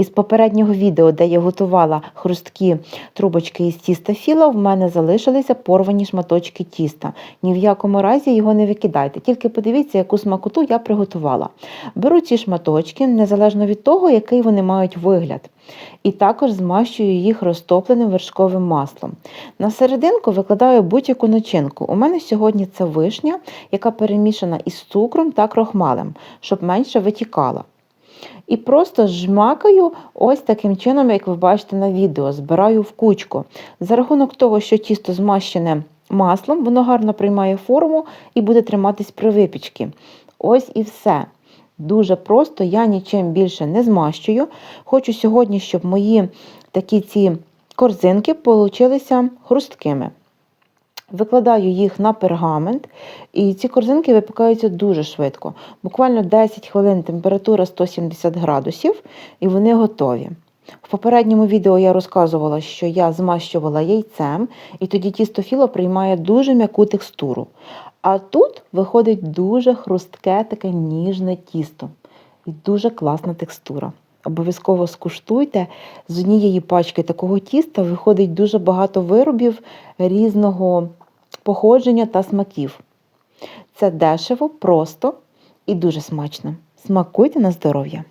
Із попереднього відео, де я готувала хрусткі трубочки із тіста філа, в мене залишилися порвані шматочки тіста. Ні в якому разі його не викидайте. Тільки подивіться, яку смакоту я приготувала. Беру ці шматочки, незалежно від того, який вони мають вигляд. І також змащую їх розтопленим вершковим маслом. На серединку викладаю будь-яку начинку. У мене сьогодні це вишня, яка перемішана із цукром та крохмалем, щоб менше витікала. І просто жмакаю ось таким чином, як ви бачите на відео, збираю в кучку. За рахунок того, що тісто змащене маслом, воно гарно приймає форму і буде триматись при випічці. Ось і все. Дуже просто, я нічим більше не змащую. Хочу сьогодні, щоб мої такі ці корзинки получилися хрусткими. Викладаю їх на пергамент, і ці корзинки випікаються дуже швидко. Буквально 10 хвилин температура 170 градусів, і вони готові. В попередньому відео я розказувала, що я змащувала яйцем, і тоді тісто філо приймає дуже м'яку текстуру. А тут виходить дуже хрустке, таке ніжне тісто і дуже класна текстура. Обов'язково скуштуйте. З однієї пачки такого тіста виходить дуже багато виробів різного походження та смаків. Це дешево, просто і дуже смачно. Смакуйте на здоров'я!